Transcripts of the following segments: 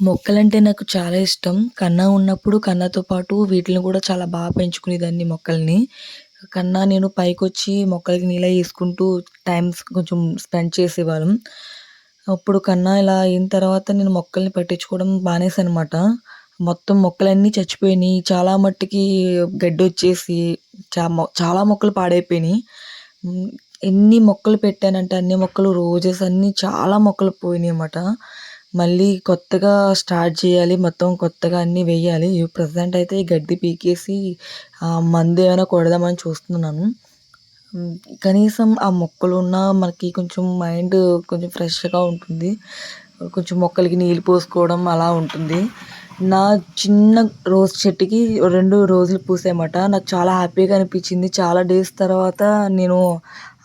మొక్కలంటే నాకు చాలా ఇష్టం. కన్నా ఉన్నప్పుడు కన్నాతో పాటు వీటిని కూడా చాలా బాగా పెంచుకునేదాన్ని మొక్కల్ని. కన్నా నేను పైకొచ్చి మొక్కలకి నీళ్ళేసుకుంటూ టైమ్స్ కొంచెం స్పెండ్ చేసేవాళ్ళం. అప్పుడు కన్నా ఇలా అయిన తర్వాత నేను మొక్కల్ని పట్టించుకోవడం బానేసనమాట మొత్తం మొక్కలన్నీ చచ్చిపోయినాయి. చాలా మట్టుకి గడ్డొచ్చేసి చా మొ చాలా మొక్కలు పాడైపోయినాయి. ఎన్ని మొక్కలు పెట్టానంటే అన్ని మొక్కలు రోజెస్ అన్నీ చాలా మొక్కలు పోయినాయి అన్నమాట మళ్ళీ కొత్తగా స్టార్ట్ చేయాలి. మొత్తం కొత్తగా అన్నీ వేయాలి. ప్రజెంట్ అయితే ఈ గడ్డి పీకేసి మందు ఏమైనా కొడదామని చూస్తున్నాను. కనీసం ఆ మొక్కలు ఉన్నా మనకి కొంచెం మైండ్ కొంచెం ఫ్రెష్‌గా ఉంటుంది. కొంచెం మొక్కలకి నీళ్ళు పోసుకోవడం అలా ఉంటుంది. నా చిన్న రోజ్ చెట్టుకి రెండు రోజులు పూసాయన్నమాట. నాకు చాలా హ్యాపీగా అనిపించింది. చాలా డేస్ తర్వాత నేను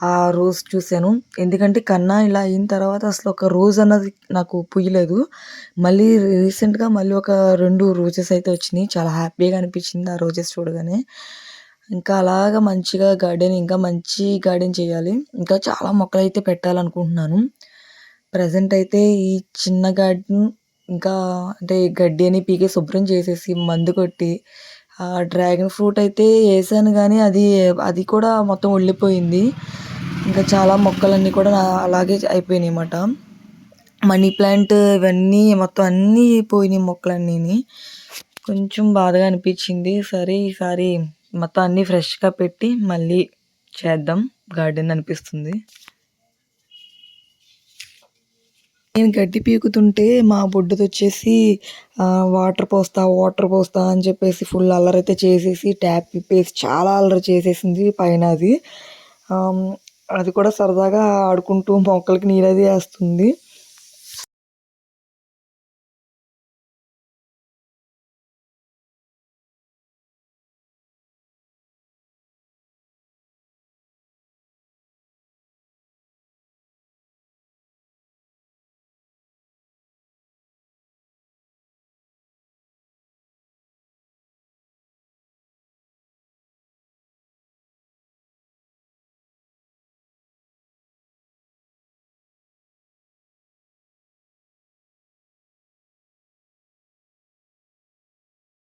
ఆ రోజ్ చూశాను ఎందుకంటే కన్నా ఇలా అయిన తర్వాత అసలు ఒక రోజ్ అన్నది నాకు పూయలేదు. మళ్ళీ రీసెంట్‌గా మళ్ళీ ఒక రెండు రోజెస్ అయితే వచ్చినాయి. చాలా హ్యాపీగా అనిపించింది ఆ రోజెస్ చూడగానే. ఇంకా అలాగా మంచిగా గార్డెన్ ఇంకా మంచి గార్డెన్ చేయాలి. ఇంకా చాలా మొక్కలు అయితే పెట్టాలనుకుంటున్నాను. ప్రజెంట్ అయితే ఈ చిన్న గార్డెన్ ఇంకా అంటే గడ్డి అని పీకి శుభ్రం చేసేసి మందు కొట్టి డ్రాగన్ ఫ్రూట్ అయితే వేసాను కానీ అది అది కూడా మొత్తం ఒళ్ళిపోయింది ఇంకా చాలా మొక్కలన్నీ కూడా అలాగే అయిపోయినాయి అన్నమాట మనీ ప్లాంట్ ఇవన్నీ మొత్తం అన్నీ పోయినాయి మొక్కలన్నీని. కొంచెం బాధగా అనిపించింది. సరే ఈసారి మొత్తం అన్నీ ఫ్రెష్‌గా పెట్టి మళ్ళీ చేద్దాం గార్డెన్ అనిపిస్తుంది. నేను గడ్డి పీకుతుంటే మా బుడ్డది వచ్చేసి వాటర్ పోస్తా, వాటర్ పోస్తా అని చెప్పేసి ఫుల్ అల్లరైతే చేసేసి ట్యాప్ విప్పేసి చాలా అల్లరి చేసేసింది పైన అది. అది కూడా సరదాగా ఆడుకుంటూ మొక్కలకి నీరు అది వేస్తుంది.